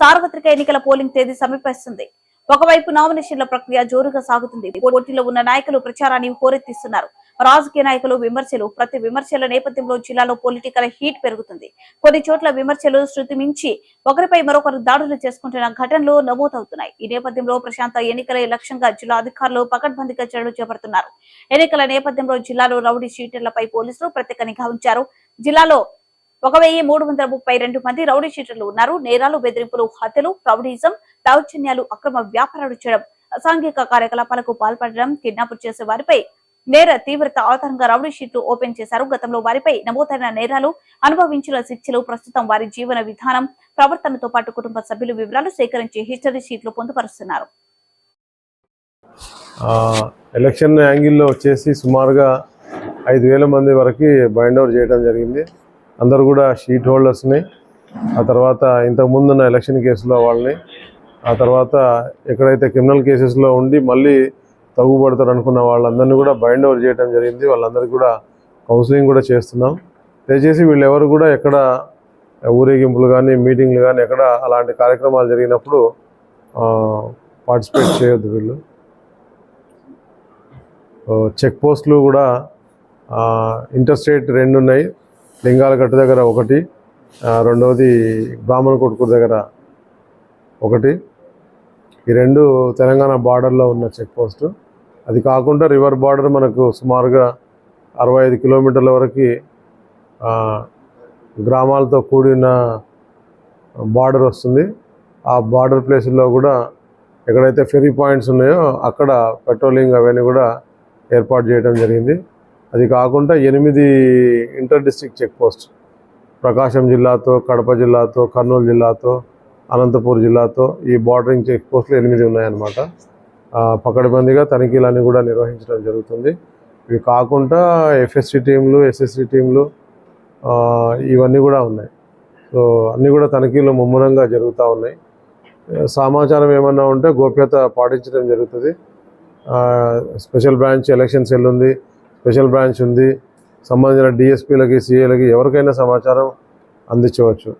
సార్వత్రిక ఎన్నికల పోలింగ్ తేదీ సమీపిస్తుంది. ఒకవైపు నామినేషన్ల ప్రక్రియ జోరుగా సాగుతుంది. పోటీలో ఉన్న నాయకులు ప్రచారాన్ని హోరెత్తిస్తున్నారు. రాజకీయ నాయకులు విమర్శలు ప్రతి విమర్శల నేపథ్యంలో జిల్లాలో పొలిటికల్ హీట్ పెరుగుతుంది. కొన్ని చోట్ల విమర్శలు శృతి మించి ఒకరిపై మరొకరు దాడులు చేసుకుంటున్న ఘటనలు నమోదవుతున్నాయి. ఈ నేపథ్యంలో ప్రశాంత ఎన్నికల లక్ష్యంగా జిల్లా అధికారులు పకడ్బందీగా చర్యలు చేపడుతున్నారు. ఎన్నికల నేపథ్యంలో జిల్లాలో రౌడీ షీటర్లపై పోలీసులు ప్రత్యేక నిఘా ఉంచారు. జిల్లాలో ఒక వెయ్యి మూడు వందల ముప్పై రెండు మంది రౌడీ షీటర్లు ఉన్నారు. నేరాలు బెదిరింపులు హత్యలు రౌడీజం దౌర్జన్యాలు అక్రమ వ్యాపారాలు చేయడం అసాంఘిక కార్యకలాపాలకు పాల్పడడం కిడ్నాప్ చేసే వారిపై నేర తీవ్రత ఆధారంగా రౌడీ షీట్లు ఓపెన్ చేశారు. గతంలో వారిపై నమోదైన నేరాలు అనుభవించిన శిక్షలు ప్రస్తుతం వారి జీవన విధానం ప్రవర్తనతో పాటు కుటుంబ సభ్యుల వివరాలు సేకరించి హిస్టరీ షీట్లు పొందుపరుస్తున్నారు. ఎలక్షన్ యాంగిల్లో వచ్చేసి సుమారుగా ఐదు వేల మంది వరకు బైండ్ అవుట్ చేయడం జరిగింది. అందరు కూడా షీట్ హోల్డర్స్ని ఆ తర్వాత ఇంతకుముందున్న ఎలక్షన్ కేసులో వాళ్ళని ఆ తర్వాత ఎక్కడైతే క్రిమినల్ కేసెస్లో ఉండి మళ్ళీ తగ్గుపడతారు అనుకున్న వాళ్ళందరినీ కూడా బైండ్ ఓవర్ చేయడం జరిగింది. వాళ్ళందరికీ కూడా కౌన్సిలింగ్ కూడా చేస్తున్నాం. దయచేసి వీళ్ళు ఎవరు కూడా ఎక్కడ ఊరేగింపులు కానీ మీటింగ్లు కానీ ఎక్కడ అలాంటి కార్యక్రమాలు జరిగినప్పుడు పార్టిసిపేట్ చేయొద్దు వీళ్ళు. చెక్ పోస్టులు కూడా ఇంటర్ స్టేట్ రెండు ఉన్నాయి. లింగాలగట్టు దగ్గర ఒకటి రెండవది బ్రాహ్మణ కొట్టుకూరు దగ్గర ఒకటి. ఈ రెండు తెలంగాణ బార్డర్లో ఉన్న చెక్ పోస్టు. అది కాకుండా రివర్ బార్డర్ మనకు సుమారుగా అరవై ఐదు కిలోమీటర్ల వరకు గ్రామాలతో కూడిన బార్డర్ వస్తుంది. ఆ బార్డర్ ప్లేసుల్లో కూడా ఎక్కడైతే ఫెరీ పాయింట్స్ ఉన్నాయో అక్కడ పెట్రోలింగ్ అవన్నీ కూడా ఏర్పాటు చేయడం జరిగింది. అది కాకుండా ఎనిమిది inter district check post. Prakasam జిల్లాతో Kadapa జిల్లాతో కర్నూలు జిల్లాతో అనంతపూర్ జిల్లాతో ఈ బార్డరింగ్ చెక్ పోస్టులు ఎనిమిది ఉన్నాయన్నమాట. పకడ్బందీగా తనిఖీలన్నీ కూడా నిర్వహించడం జరుగుతుంది. ఇవి కాకుండా ఎఫ్ఎస్సి టీంలు ఎస్ఎస్సి టీంలు ఇవన్నీ కూడా ఉన్నాయి. సో అన్నీ కూడా తనిఖీలు ముమ్మరంగా జరుగుతూ ఉన్నాయి. సమాచారం ఏమన్నా ఉంటే గోప్యత పాటించడం జరుగుతుంది. స్పెషల్ బ్రాంచ్ ఎలక్షన్ సెల్ ఉంది స్పెషల్ బ్రాంచ్ ఉంది. సంబంధించిన డిఎస్పీలకి సిఏలకి ఎవరికైనా సమాచారం అందించవచ్చు.